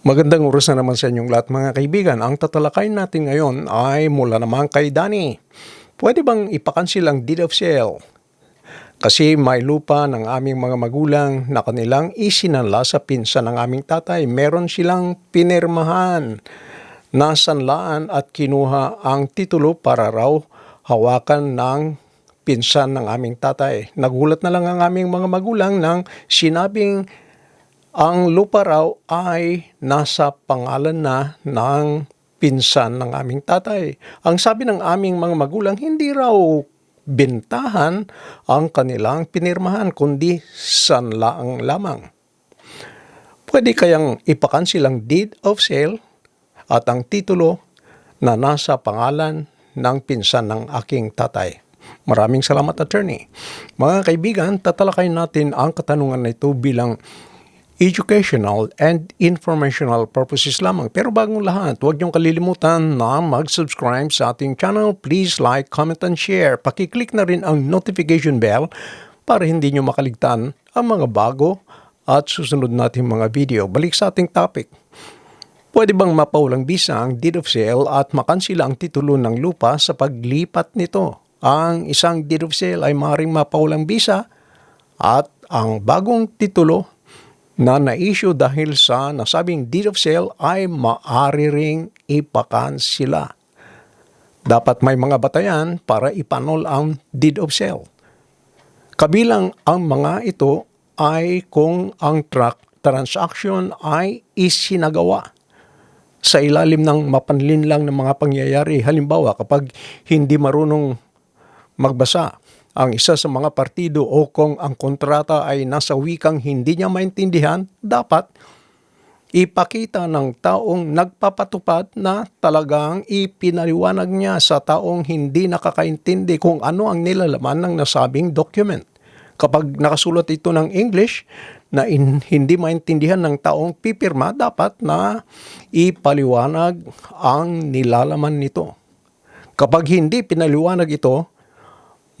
Magandang oras na naman sa inyong lahat mga kaibigan. Ang tatalakayin natin ngayon ay mula naman kay Danny. Pwede bang ipakansil ang deed of sale? Kasi may lupa ng aming mga magulang na kanilang isinanla sa pinsan ng aming tatay. Meron silang pinirmahan na sanlaan at kinuha ang titulo para raw hawakan ng pinsan ng aming tatay. Nagulat na lang ang aming mga magulang nang sinabing ang lupa raw ay nasa pangalan na ng pinsan ng aming tatay. Ang sabi ng aming mga magulang, hindi raw bintahan ang kanilang pinirmahan, kundi sanlaang lamang. Pwede kayang ipakansil ang deed of sale at ang titulo na nasa pangalan ng pinsan ng aking tatay. Maraming salamat, attorney. Mga kaibigan, tatalakayin natin ang katanungan na ito bilang educational and informational purposes lamang. Pero bagong lahat, huwag niyong kalilimutan na mag-subscribe sa ating channel. Please like, comment, and share. Pakiclick na rin ang notification bell para hindi niyo makaligtan ang mga bago at susunod nating mga video. Balik sa ating topic. Pwede bang mapaulang bisa ang deed of sale at makansila ang titulo ng lupa sa paglipat nito? Ang isang deed of sale ay maaaring mapaulang bisa at ang bagong titulo na na-issue dahil sa nasabing deed of sale ay maaari ring ipakansila. Dapat may mga batayan para ipanol ang deed of sale. Kabilang ang mga ito ay kung ang truck transaction ay isinagawa sa ilalim ng mapanlinlang ng mga pangyayari. Halimbawa, kapag hindi marunong magbasa ang isa sa mga partido o kung ang kontrata ay nasa wikang hindi niya maintindihan, dapat ipakita ng taong nagpapatupad na talagang ipinaliwanag niya sa taong hindi nakakaintindi kung ano ang nilalaman ng nasabing document. Kapag nakasulat ito ng English na in, hindi maintindihan ng taong pipirma, dapat na ipaliwanag ang nilalaman nito. Kapag hindi pinaliwanag ito,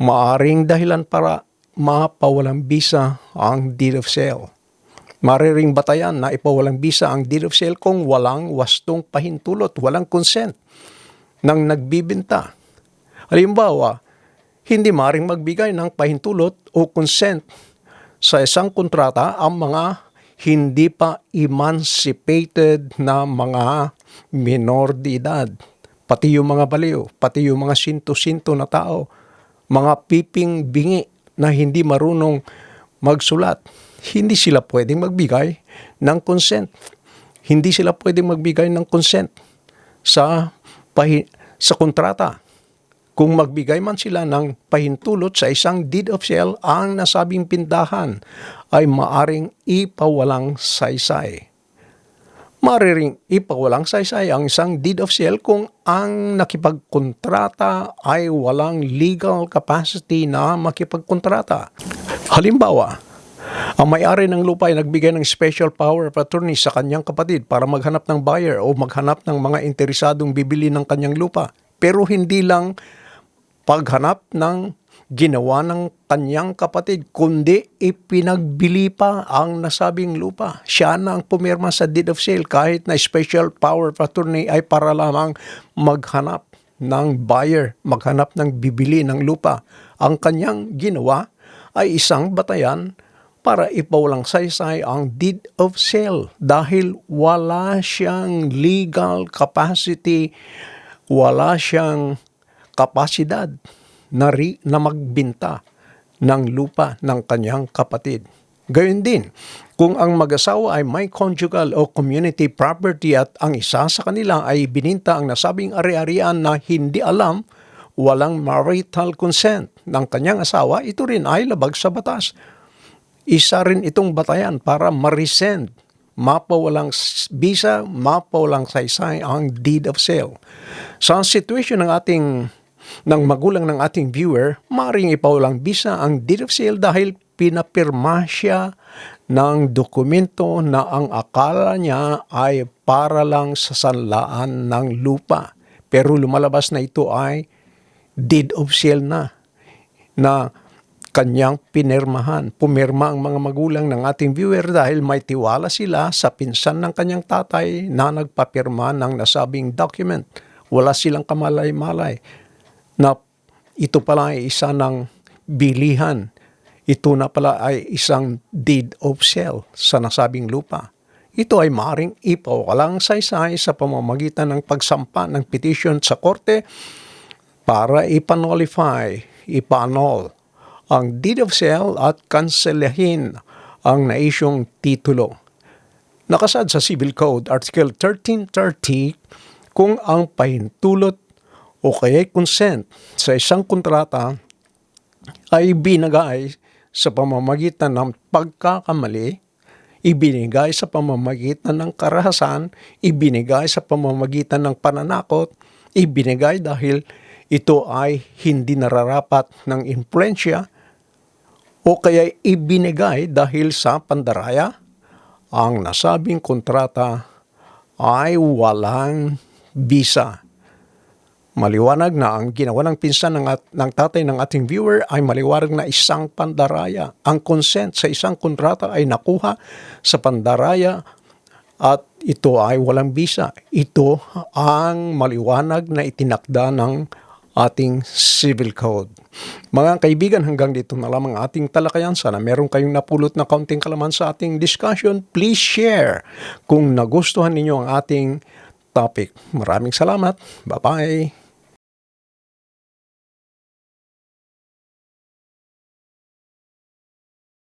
maaring dahilan para mapawalang bisa ang deed of sale. Mariring batayan na ipawalang bisa ang deed of sale kung walang wastong pahintulot, walang consent ng nagbibinta. Halimbawa, hindi maring magbigay ng pahintulot o consent sa isang kontrata ang mga hindi pa emancipated na mga minor de edad. Pati yung mga baliw, pati yung mga sinto-sinto na tao, mga piping bingi na hindi marunong magsulat, hindi sila pwedeng magbigay ng consent. Hindi sila pwedeng magbigay ng consent sa pahi- sa kontrata. Kung magbigay man sila ng pahintulot sa isang deed of sale, ang nasabing pindahan ay maaring ipawalang saysay. Mariring ipawalang saysay ang isang deed of sale kung ang nakipagkontrata ay walang legal capacity na makipagkontrata. Halimbawa, ang may-ari ng lupa ay nagbigay ng special power of attorney sa kanyang kapatid para maghanap ng buyer o maghanap ng mga interesadong bibili ng kanyang lupa. Pero hindi lang paghanap ng ginawa ng kanyang kapatid, kundi ipinagbili pa ang nasabing lupa. Siya na ang pumirma sa deed of sale kahit na special power of attorney ay para lamang maghanap ng buyer, maghanap ng bibili ng lupa. Ang kanyang ginawa ay isang batayan para ipawalang saysay ang deed of sale dahil wala siyang legal capacity, wala siyang kapasidad na, ri, na magbinta ng lupa ng kanyang kapatid. Gayun din, kung ang mag-asawa ay may conjugal o community property at ang isa sa kanila ay bininta ang nasabing ari-arian na hindi alam, walang marital consent ng kanyang asawa, ito rin ay labag sa batas. Isa rin itong batayan para ma-resend, mapawalang bisa, mapawalang saysay ang deed of sale. Sa situation ng ating ng magulang ng ating viewer, maring ipawalang bisa ang deed of sale dahil pinapirma siya ng dokumento na ang akala niya ay para lang sa sanlaan ng lupa. Pero lumalabas na ito ay deed of sale na, na kanyang pinirmahan. Pumirma ang mga magulang ng ating viewer dahil may tiwala sila sa pinsan ng kanyang tatay na nagpapirma ng nasabing document. Wala silang kamalay-malay na ito pala ay isa ng bilihan. Ito na pala ay isang deed of sale sa nasabing lupa. Ito ay maring ipawalang saysay sa pamamagitan ng pagsampa ng petition sa korte para ipanolify, ipanol ang deed of sale at kanselahin ang naisyong titulo. Nakasad sa Civil Code Article 1330 kung ang pahintulot o kaya consent sa isang kontrata ay binigay sa pamamagitan ng pagkakamali, ibinigay sa pamamagitan ng karahasan, ibinigay sa pamamagitan ng pananakot, ibinigay dahil ito ay hindi nararapat ng influensya o kaya ibinigay dahil sa pandaraya, ang nasabing kontrata ay walang bisa. Maliwanag na ang ginawa ng pinsan ng, at, ng tatay ng ating viewer ay maliwanag na isang pandaraya. Ang consent sa isang kontrata ay nakuha sa pandaraya at ito ay walang bisa. Ito ang maliwanag na itinakda ng ating civil code. Mga kaibigan, hanggang dito na lamang ating talakayan. Sana meron kayong napulot na kaunting kalaman sa ating discussion. Please share kung nagustuhan ninyo ang ating topic. Maraming salamat. Bye-bye.